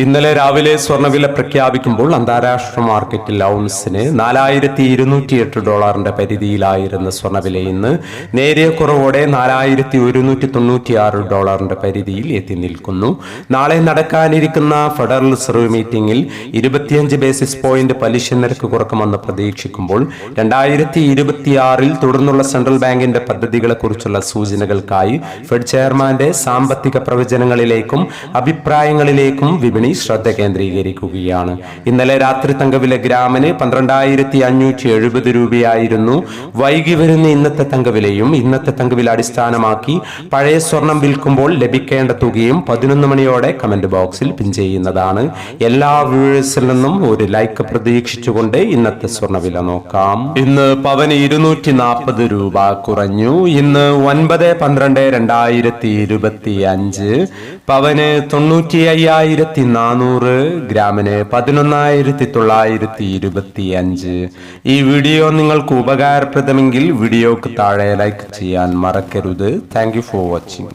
ഇന്നലെ രാവിലെ സ്വർണവില പ്രഖ്യാപിക്കുമ്പോൾ അന്താരാഷ്ട്ര മാർക്കറ്റിൽ ഔൺസിന് നാലായിരത്തി ഇരുന്നൂറ്റി എട്ട് ഡോളറിന്റെ പരിധിയിലായിരുന്ന സ്വർണവില ഇന്ന് നേരിയ കുറവോടെ നാലായിരത്തി ഒരുന്നൂറ്റി തൊണ്ണൂറ്റി ആറ് ഡോളറിന്റെ പരിധിയിൽ എത്തി നിൽക്കുന്നു. നാളെ നടക്കാനിരിക്കുന്ന ഫെഡറൽ റിസർവ് മീറ്റിംഗിൽ ഇരുപത്തിയഞ്ച് ബേസിസ് പോയിന്റ് പലിശ നിരക്ക് കുറക്കുമെന്ന് പ്രതീക്ഷിക്കുമ്പോൾ രണ്ടായിരത്തി ഇരുപത്തിയാറിൽ തുടർന്നുള്ള സെൻട്രൽ ബാങ്കിന്റെ പദ്ധതികളെക്കുറിച്ചുള്ള സൂചനകൾക്കായി ഫെഡ് ചെയർമാന്റെ സാമ്പത്തിക പ്രവചനങ്ങളിലേക്കും അഭിപ്രായങ്ങളിലേക്കും വിപണി ശ്രദ്ധ കേന്ദ്രീകരിക്കുകയാണ്. ഇന്നലെ രാത്രി തങ്കവില ഗ്രാമിന് പന്ത്രണ്ടായിരത്തി അഞ്ഞൂറ്റി എഴുപത് രൂപയായിരുന്നു. വൈകി വരുന്ന ഇന്നത്തെ തങ്കവിലയും ഇന്നത്തെ തങ്കവില അടിസ്ഥാനമാക്കി പഴയ സ്വർണം വിൽക്കുമ്പോൾ ലഭിക്കേണ്ട തുകയും പതിനൊന്ന് മണിയോടെ കമന്റ് ബോക്സിൽ പിൻ ചെയ്യുന്നതാണ്. എല്ലാ വ്യൂവേഴ്സിൽ നിന്നും ഒരു ലൈക്ക് പ്രതീക്ഷിച്ചുകൊണ്ട് ഇന്നത്തെ സ്വർണവില നോക്കാം. ഇന്ന് പവന് ഇരുന്നൂറ്റി നാൽപ്പത് രൂപ കുറഞ്ഞു. ഇന്ന് ഒൻപത് പന്ത്രണ്ട് രണ്ടായിരത്തി ഇരുപത്തി അഞ്ച് പവന് തൊണ്ണൂറ്റി അയ്യായിരത്തി നാനൂറ് ഗ്രാമിന് പതിനൊന്നായിരത്തി തൊള്ളായിരത്തി ഇരുപത്തി അഞ്ച് ഈ വീഡിയോ നിങ്ങൾക്ക് ഉപകാരപ്രദമെങ്കിൽ വീഡിയോക്ക് താഴെ ലൈക്ക് ചെയ്യാൻ മറക്കരുത്. Thank for watching